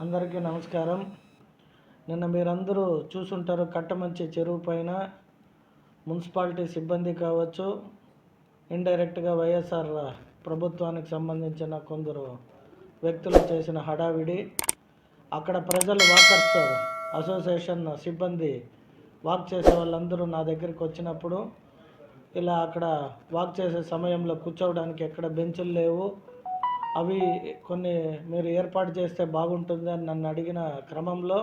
అందరికీ నమస్కారం. నిన్న మీరందరూ చూసుంటారు కట్టమంచి చెరువు పైన మున్సిపాలిటీ సిబ్బంది కావచ్చు ఇండైరెక్ట్గా వైఎస్ఆర్ ప్రభుత్వానికి సంబంధించిన కొందరు వ్యక్తులు చేసిన హడావిడి అక్కడ ప్రజలు వాకర్స్ అసోసియేషన్ సిబ్బంది వాక్ చేసే వాళ్ళందరూ నా దగ్గరికి వచ్చినప్పుడు ఇలా అక్కడ వాక్ చేసే సమయంలో కూర్చోవడానికి ఎక్కడ బెంచులు లేవు అవి కొన్ని మీరు ఏర్పాటు చేస్తే బాగుంటుంది అని నన్ను అడిగిన క్రమంలో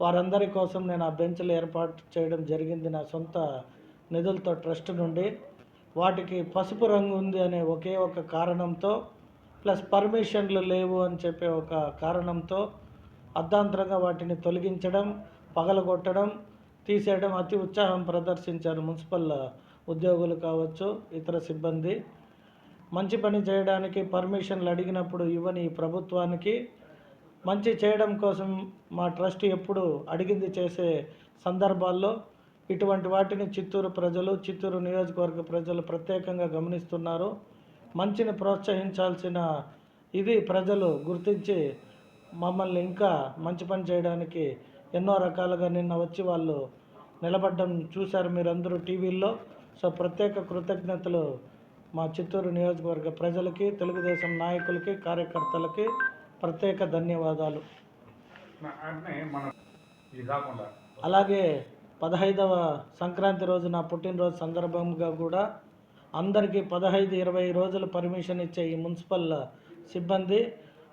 వారందరి కోసం నేను ఆ బెంచ్లు ఏర్పాటు చేయడం జరిగింది నా సొంత నిధులతో ట్రస్ట్ నుండి. వాటికి పసుపు రంగు ఉంది అనే ఒకే ఒక కారణంతో ప్లస్ పర్మిషన్లు లేవు అని చెప్పే ఒక కారణంతో అర్ధాంతరంగా వాటిని తొలగించడం పగలగొట్టడం తీసేయడం అతి ఉత్సాహం ప్రదర్శించారు మున్సిపల్ ఉద్యోగులు కావచ్చు ఇతర సిబ్బంది. మంచి పని చేయడానికి పర్మిషన్లు అడిగినప్పుడు ఇవ్వని ప్రభుత్వానికి మంచి చేయడం కోసం మా ట్రస్ట్ ఎప్పుడు అడిగింది చేసే సందర్భాల్లో ఇటువంటి వాటిని చిత్తూరు ప్రజలు చిత్తూరు నియోజకవర్గ ప్రజలు ప్రత్యేకంగా గమనిస్తున్నారు. మంచిని ప్రోత్సహించాల్సిన ఇది ప్రజలు గుర్తించి మమ్మల్ని ఇంకా మంచి పని చేయడానికి ఎన్నో రకాలుగా నిన్న వచ్చి వాళ్ళు నిలబడ్డం చూశారు మీరందరూ టీవీల్లో. సో ప్రత్యేక కృతజ్ఞతలు మా చిత్తూరు నియోజకవర్గ ప్రజలకి తెలుగుదేశం నాయకులకి కార్యకర్తలకి ప్రత్యేక ధన్యవాదాలు. అలాగే పదహైదవ సంక్రాంతి రోజు నా పుట్టినరోజు సందర్భంగా కూడా అందరికీ పదహైదు ఇరవై రోజులు పర్మిషన్ ఇచ్చే ఈ మున్సిపల్ సిబ్బంది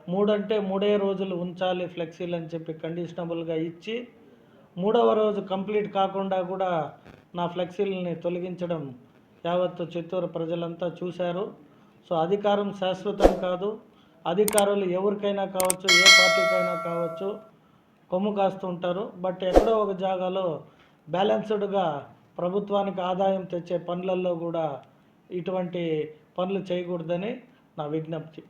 మూడంటే మూడే రోజులు ఉంచాలి ఫ్లెక్సీలు అని చెప్పి కండిషనబుల్గా ఇచ్చి మూడవ రోజు కంప్లీట్ కాకుండా కూడా నా ఫ్లెక్సీలని తొలగించడం యావత్తు చిత్తూరు ప్రజలంతా చూశారు. సో అధికారం శాశ్వతం కాదు. అధికారులు ఎవరికైనా కావచ్చు ఏ పార్టీకైనా కావచ్చు కొమ్ము కాస్తుంటారు బట్ ఎక్కడో ఒక జాగాలో బ్యాలెన్స్డ్గా ప్రభుత్వానికి ఆదాయం తెచ్చే పనులలో కూడా ఇటువంటి పనులు చేయకూడదని నా విజ్ఞప్తి.